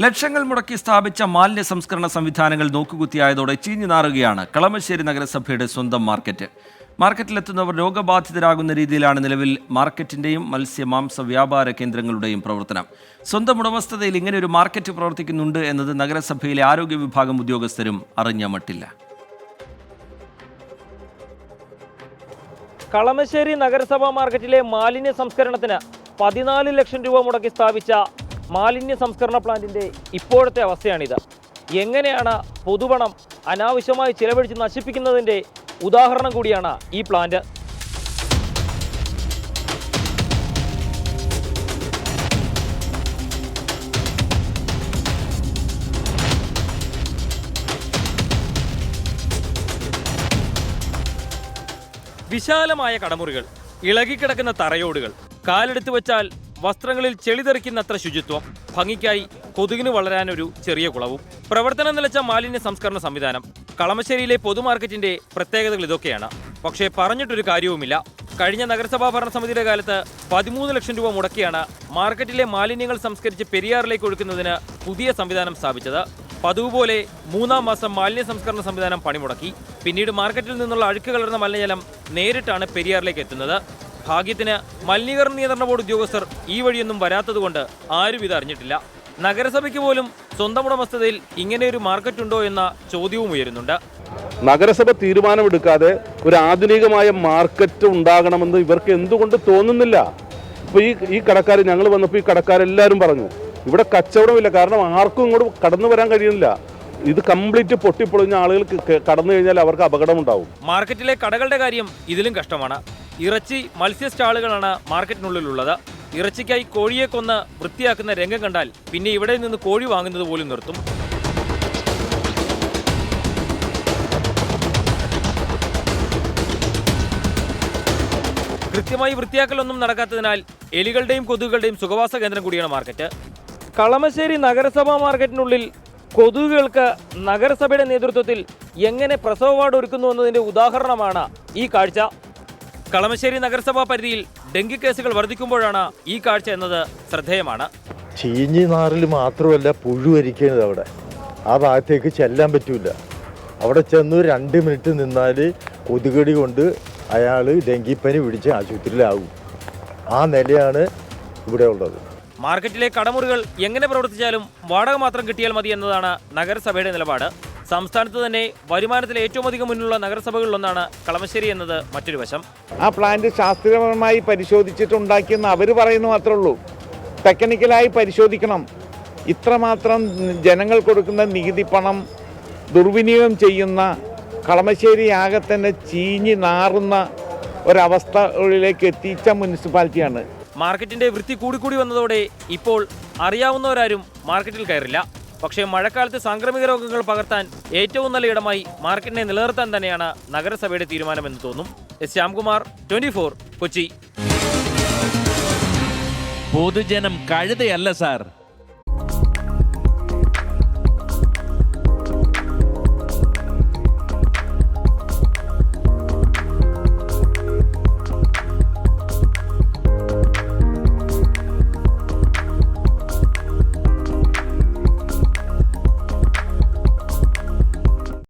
ലക്ഷങ്ങൾ മുടക്കി സ്ഥാപിച്ച മാലിന്യ സംസ്കരണ സംവിധാനങ്ങൾ നോക്കുകുത്തിയായതോടെ ചീഞ്ഞു നാറുകയാണ് കളമശ്ശേരി നഗരസഭയുടെ സ്വന്തം മാർക്കറ്റ്. മാർക്കറ്റിലെത്തുന്നവർ രോഗബാധിതരാകുന്ന രീതിയിലാണ് നിലവിൽ മാർക്കറ്റിന്റെയും മത്സ്യ മാംസ വ്യാപാര കേന്ദ്രങ്ങളുടെയും പ്രവർത്തനം. സ്വന്തം ഉടമസ്ഥതയിൽ ഇങ്ങനെ ഒരു മാർക്കറ്റ് പ്രവർത്തിക്കുന്നുണ്ട് എന്നത് നഗരസഭയിലെ ആരോഗ്യ വിഭാഗം ഉദ്യോഗസ്ഥരും അറിഞ്ഞ മട്ടില്ല. കളമശ്ശേരി നഗരസഭാ മാർക്കറ്റിലെ മാലിന്യ സംസ്കരണത്തിന് പതിനാല് ലക്ഷം രൂപ മുടക്കി സ്ഥാപിച്ച മാലിന്യ സംസ്കരണ പ്ലാന്റിന്റെ ഇപ്പോഴത്തെ അവസ്ഥയാണിത്. എങ്ങനെയാണ് പൊതുപണം അനാവശ്യമായി ചിലവഴിച്ച് നശിപ്പിക്കുന്നതിന്റെ ഉദാഹരണം കൂടിയാണ് ഈ പ്ലാന്റ്. വിശാലമായ കടമുറികൾ ഇളകിക്കിടക്കുന്ന തറയോടുകൾ കാലെടുത്തു വെച്ചാൽ വസ്ത്രങ്ങളിൽ ചെളിതെറിക്കുന്നത്ര ശുചിത്വം ഭംഗിക്കായി കൊതുകിന് വളരാനൊരു ചെറിയ കുളവും പ്രവർത്തനം നിലച്ച മാലിന്യ സംസ്കരണ സംവിധാനം കളമശ്ശേരിയിലെ പൊതുമാർക്കറ്റിന്റെ പ്രത്യേകതകൾ ഇതൊക്കെയാണ്. പക്ഷേ പറഞ്ഞിട്ടൊരു കാര്യവുമില്ല. കഴിഞ്ഞ നഗരസഭാ ഭരണസമിതിയുടെ കാലത്ത് പതിമൂന്ന് ലക്ഷം രൂപ മുടക്കിയാണ് മാർക്കറ്റിലെ മാലിന്യങ്ങൾ സംസ്കരിച്ച് പെരിയാറിലേക്ക് ഒഴുക്കുന്നതിന് പുതിയ സംവിധാനം സ്ഥാപിച്ചത്. പതിവ് പോലെ മൂന്നാം മാസം മാലിന്യ സംസ്കരണ സംവിധാനം പണിമുടക്കി. പിന്നീട് മാർക്കറ്റിൽ നിന്നുള്ള അഴുക്ക് കലർന്ന മലിനജലം നേരിട്ടാണ് പെരിയാറിലേക്ക് എത്തുന്നത്. ഭാഗ്യത്തിന് മലിനീകരണ നിയന്ത്രണ ബോർഡ് ഉദ്യോഗസ്ഥർ ഈ വഴിയൊന്നും വരാത്തതുകൊണ്ട് ആരും ഇത് അറിഞ്ഞിട്ടില്ല. നഗരസഭയ്ക്ക് പോലും സ്വന്തം ഉടമസ്ഥതയിൽ ഒരു മാർക്കറ്റ് ഉണ്ടോ എന്ന ചോദ്യവും ഉയരുന്നുണ്ട്. നഗരസഭ തീരുമാനമെടുക്കാതെ ഒരു ആധുനികമായ മാർക്കറ്റ് ഉണ്ടാകണമെന്ന് ഇവർക്ക് എന്തുകൊണ്ട് തോന്നുന്നില്ല? ഇപ്പോൾ ഈ ഈ കടക്കാർ ഞങ്ങൾ വന്നപ്പോൾ ഈ കടക്കാരെല്ലാവരും പറഞ്ഞു ഇവിടെ കച്ചവടമില്ല കാരണം ആർക്കും ഇങ്ങോട്ട് കടന്നു വരാൻ കഴിയുന്നില്ല. ഇത് കംപ്ലീറ്റ് പൊട്ടിപ്പൊളിഞ്ഞ ആളുകൾക്ക് കടന്നു കഴിഞ്ഞാൽ അവർക്ക് അപകടമുണ്ടാവും. മാർക്കറ്റിലെ കടകളുടെ കാര്യം ഇതിലും കഷ്ടമാണ്. ഇറച്ചി മത്സ്യ സ്റ്റാളുകളാണ് മാർക്കറ്റിനുള്ളിലുള്ളത്. ഇറച്ചിക്കായി കോഴിയെ കൊന്ന് വൃത്തിയാക്കുന്ന രംഗം കണ്ടാൽ പിന്നെ ഇവിടെ നിന്ന് കോഴി വാങ്ങുന്നത് പോലും നിർത്തും. കൃത്യമായി വൃത്തിയാക്കലൊന്നും നടക്കാത്തതിനാൽ എലികളുടെയും കൊതുകുകളുടെയും സുഖവാസ കേന്ദ്രം കൂടിയാണ് മാർക്കറ്റ്. കളമശ്ശേരി നഗരസഭാ മാർക്കറ്റിനുള്ളിൽ കൊതുകുകൾക്ക് നഗരസഭയുടെ നേതൃത്വത്തിൽ എങ്ങനെ പ്രസവ വാർഡ് ഒരുക്കുന്നു എന്നതിന്റെ ഉദാഹരണമാണ് ഈ കാഴ്ച. കളമശ്ശേരി നഗരസഭാ പരിധിയിൽ ഡെങ്കി കേസുകൾ വർദ്ധിക്കുമ്പോഴാണ് ഈ കാഴ്ച എന്നത് ശ്രദ്ധേയമാണ്. ചീഞ്ഞി നാറിൽ മാത്രമല്ല പുഴുവരിക്കുന്നത് അവിടെ. ആ ഭാഗത്തേക്ക് ചെല്ലാൻ പറ്റൂല. അവിടെ ചെന്ന് രണ്ട് മിനിറ്റ് നിന്നാൽ കൊതുകടി കൊണ്ട് അയാൾ ഡെങ്കിപ്പനി പിടിച്ച് ആശുപത്രിയിലാവും ആ നിലയാണ് ഇവിടെ ഉള്ളത്. മാർക്കറ്റിലെ കടമുറികൾ എങ്ങനെ പ്രവർത്തിച്ചാലും വാടക മാത്രം കിട്ടിയാൽ മതി എന്നതാണ് നഗരസഭയുടെ നിലപാട്. സംസ്ഥാനത്ത് തന്നെ വരുമാനത്തിൽ ഏറ്റവും അധികം മുന്നിലുള്ള നഗരസഭകളിലൊന്നാണ് കളമശ്ശേരി എന്നത് മറ്റൊരു വശം. ആ പ്ലാന്റ് ശാസ്ത്രീയപരമായി പരിശോധിച്ചിട്ടുണ്ടാക്കിയെന്ന് അവർ പറയുന്നു മാത്രമേ ഉള്ളൂ. ടെക്നിക്കലായി പരിശോധിക്കണം. ഇത്രമാത്രം ജനങ്ങൾ കൊടുക്കുന്ന നികുതി പണം ദുർവിനിയോഗം ചെയ്യുന്ന കളമശ്ശേരി ആകെ തന്നെ ചീഞ്ഞു നാറുന്ന ഒരവസ്ഥയിലേക്ക് എത്തിച്ച മുനിസിപ്പാലിറ്റിയാണ്. മാർക്കറ്റിന്റെ വൃത്തി കൂടിക്കൂടി വന്നതോടെ ഇപ്പോൾ അറിയാവുന്നവരാരും മാർക്കറ്റിൽ കയറില്ല. പക്ഷേ മഴക്കാലത്ത് സാംക്രമിക രോഗങ്ങൾ പകർത്താൻ ഏറ്റവും നല്ല ഇടമായി മാർക്കറ്റിനെ നിലനിർത്താൻ തന്നെയാണ് നഗരസഭയുടെ തീരുമാനമെന്ന് തോന്നും എസ് ശ്യാംകുമാർ ട്വന്റി കൊച്ചി. പൊതുജനം കഴുതയല്ല സാർ.